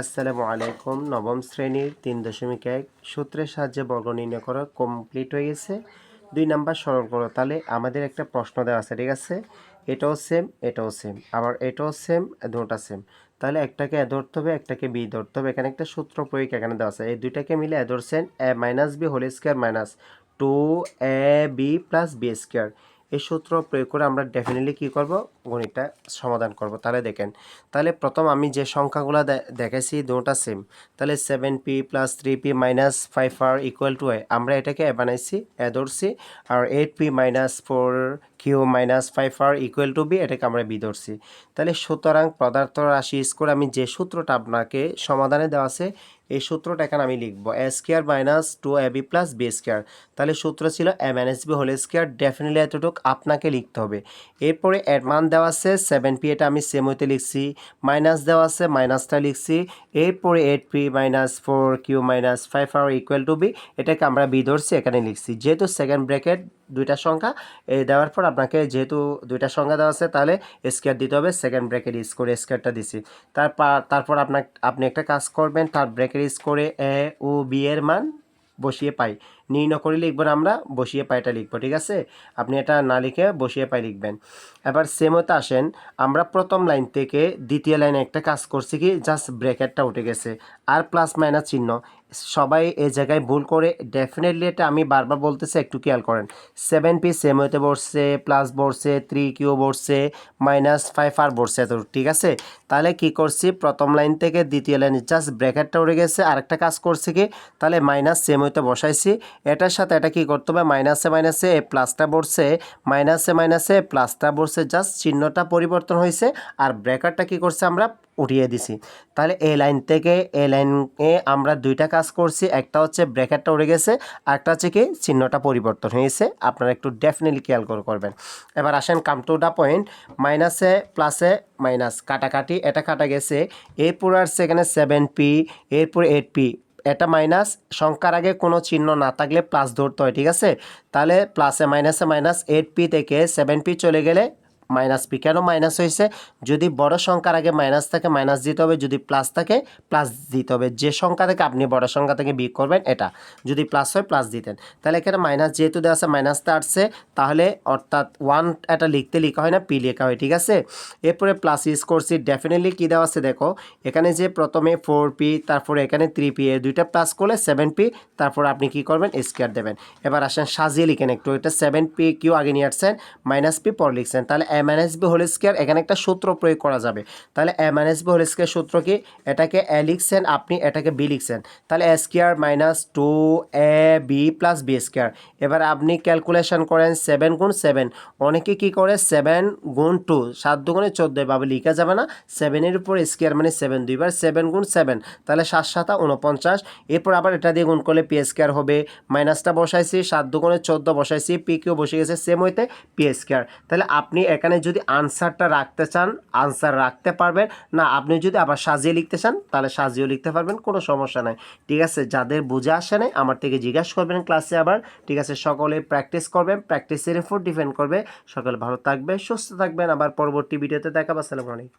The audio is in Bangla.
আসসালামু আলাইকুম। নবম শ্রেণির তিন দশমিক এক সূত্রের সাহায্যে বর্গ নির্ণয় করা কমপ্লিট হয়ে গেছে। দুই নাম্বার সরল করো তাহলে আমাদের একটা প্রশ্ন দেওয়া আছে, ঠিক আছে? এটাও সেম এটাও সেম আবার এটাও সেম দুটা সেম তাহলে একটাকে এ ধরতে হবে, একটাকে বি ধরতে হবে। এখানে একটা সূত্র প্রয়োগ এখানে দেওয়া আছে। এই দুইটাকে মিলে এ ধরছেন a minus b whole square minus two a b plus b square এই সূত্র প্রয়োগ করে আমরা ডেফিনেটলি কী করব? গণিতটা সমাধান করব। তাহলে দেখেন, তাহলে প্রথম আমি যে সংখ্যাগুলো দেখেছি দুটা সেম তাহলে seven p plus three p minus five r equal to আমরা এটাকে এ বানাইছি, এ ধরছি, আর eight p minus four q minus five r equal to b এটাকে আমরা বি ধরছি। তাহলে সুতরাং পদার্থ রাশি স্কোর আমি যে সূত্রটা আপনাকে সমাধানে দেওয়া আছে, এই সূত্রটা এখানে আমি লিখব। A square minus two a b plus b square তাহলে সূত্র ছিল m n s b whole square definitely এতটুকু আপনাকে লিখতে হবে। এরপরে এর মান দেওয়া আছে সেভেন পি এটা আমি সেম হইতে লিখছি। মাইনাস দেওয়া আছে মাইনাসটা লিখছি। এরপরে eight p minus four q minus five r equal to b এটাকে আমরা বি ধরছি, এখানে লিখছি। যেহেতু সেকেন্ড ব্র্যাকেট দুইটা সংখ্যা দেওয়ার পর আপনাকে যেহেতু দুইটা সংখ্যা দেওয়া আছে, তাহলে স্কোয়ার দিতে হবে সেকেন্ড ব্র্যাকেট ইউজ করে স্কোয়ারটা দিছি। তারপর তারপর আপনার আপনি একটা কাজ করবেন, তার ব্র্যাকেট ইউজ করে এ ও বি এর মান বসিয়ে পাই। নির্ণয় করে লিখবেন আমরা বসিয়ে পাইটা লিখব, ঠিক আছে? আপনি এটা না লিখে বসিয়ে পাই লিখবেন। এবার সেমতে আসেন, আমরা প্রথম লাইন থেকে দ্বিতীয় লাইনে একটা কাজ করছি কি? জাস্ট ব্র্যাকেটটা উঠে গেছে। আর প্লাস মাইনাস চিহ্ন। সবাই এই জায়গায় ভুল করে ডেফিনেটলি এটা আমি বারবার বলতেছি, একটু খেয়াল করেন। সেভেন পি সেম হইতে বসছে প্লাস বসছে থ্রি কিউ বসছে মাইনাস ফাইভ আর বসছে এত ঠিক আছে? তাহলে কি করছি? প্রথম লাইন থেকে দ্বিতীয় লাইনে জাস্ট ব্র্যাকেটটা উঠে গেছে। আরেকটা কাজ করছি কি? তাহলে মাইনাস সেম হইতে বসাইছি। এটার সাথে এটা কি করতে হবে? মাইনাসে মাইনাসে এ প্লাসটা বসছে মাইনাসে মাইনাসে প্লাসটা বসছে জাস্ট চিহ্নটা পরিবর্তন হয়েছে আর ব্র্যাকেটটা কি করছে আমরা উঠিয়ে দিছি। তাহলে এই লাইন থেকে এই লাইনে আমরা দুইটা কাজ করছি, একটা হচ্ছে ব্র্যাকেটটা উড়ে গেছে আর একটা হচ্ছে কি চিহ্নটা পরিবর্তন হয়েছে। আপনারা একটু ডেফিনেটলি খেয়াল করে করবেন। এবার আসেন কাম টু দা পয়েন্ট মাইনাসে প্লাসে মাইনাস কাটাকাটি, এটা কাটা গেছে, এরপর আর সেখানে সেভেন পি এরপর এইট পি এটা মাইনাস সংখ্যার আগে কোনো চিহ্ন না থাকলে প্লাস ধরতে হয়, ঠিক আছে? তাহলে প্লাসে মাইনাসে মাইনাস এইট পি থেকে সেভেন পি চলে গেলে মাইনাস পি। কেন মাইনাস হয়েছে? যদি বড় সংখ্যার আগে মাইনাস থাকে, মাইনাস দিতে হবে। যদি প্লাস থাকে, প্লাস দিতে হবে। যে সংখ্যা থেকে আপনি বড় সংখ্যা থেকে বিয়োগ করবেন, এটা। যদি প্লাস হয়, প্লাস দিতেন। তাহলে এখানে মাইনাস যেহেতু দেওয়া আছে, মাইনাসটা আসছে, তাহলে অর্থাৎ ওয়ান এটা লিখতে লেখা হয় না, পি লেখা হয়, ঠিক আছে? এরপরে প্লাস ইউজ করছি ডেফিনেটলি কী দেওয়া আছে, দেখো। এখানে যে প্রথমে ফোর পি তারপরে এখানে থ্রি পি এ দুইটা প্লাস করলে সেভেন পি তারপর আপনি কি করবেন? স্কোয়ার দেবেন। এবার আসেন সাজিয়ে লিখেন একটু। এটা সেভেন পি কিউ আগে নিয়ে আসছেন, মাইনাস পি পর লিখছেন। তাহলে এম বি হোল স্কোয়ার এখানে একটা সূত্র প্রয়োগ করা যাবে। তাহলে এম বি হোল স্কোয়ার সূত্র কি? এটাকে এ লিখছেন, আপনি এটাকে বি লিখছেন। তাহলে a square minus two a b plus b square এবার আপনি ক্যালকুলেশন করেন সেভেন গুণ সেভেন অনেকে কি করে? সেভেন গুণ টু সাত দুগুণে চোদ্দ, এভাবে লিখা যাবে না। সেভেনের উপর স্কোয়ার মানে সেভেন দুইবার সেভেন গুণ সেভেন তাহলে সাত সাতা উনপঞ্চাশ এরপর আবার এটা দিয়ে গুণ করলে পি স্কোয়ার হবে। মাইনাসটা বসাইছি, সাত দুগুণে চোদ্দ বসাইছি পি কিউ বসে গেছে সেম হইতে পি স্কোয়ার তাহলে আপনি এখানে যদি আনসারটা রাখতে চান আনসার রাখতে পারবেন। না, আপনি যদি আবার সাজিয়ে লিখতে চান, তাহলে সাজিয়েও লিখতে পারবেন, কোনো সমস্যা নাই। ঠিক আছে? যাদের বুঝে আসে নাই, আমার থেকে জিজ্ঞাসা করবেন ক্লাসে আবার। ঠিক আছে? সকলে প্র্যাকটিস করবেন প্র্যাকটিসের উপর ডিপেন্ড করবে। সকলে ভালো থাকবে, সুস্থ থাকবেন। আবার পরবর্তী ভিডিওতে দেখাবো। আসসালামু আলাইকুম।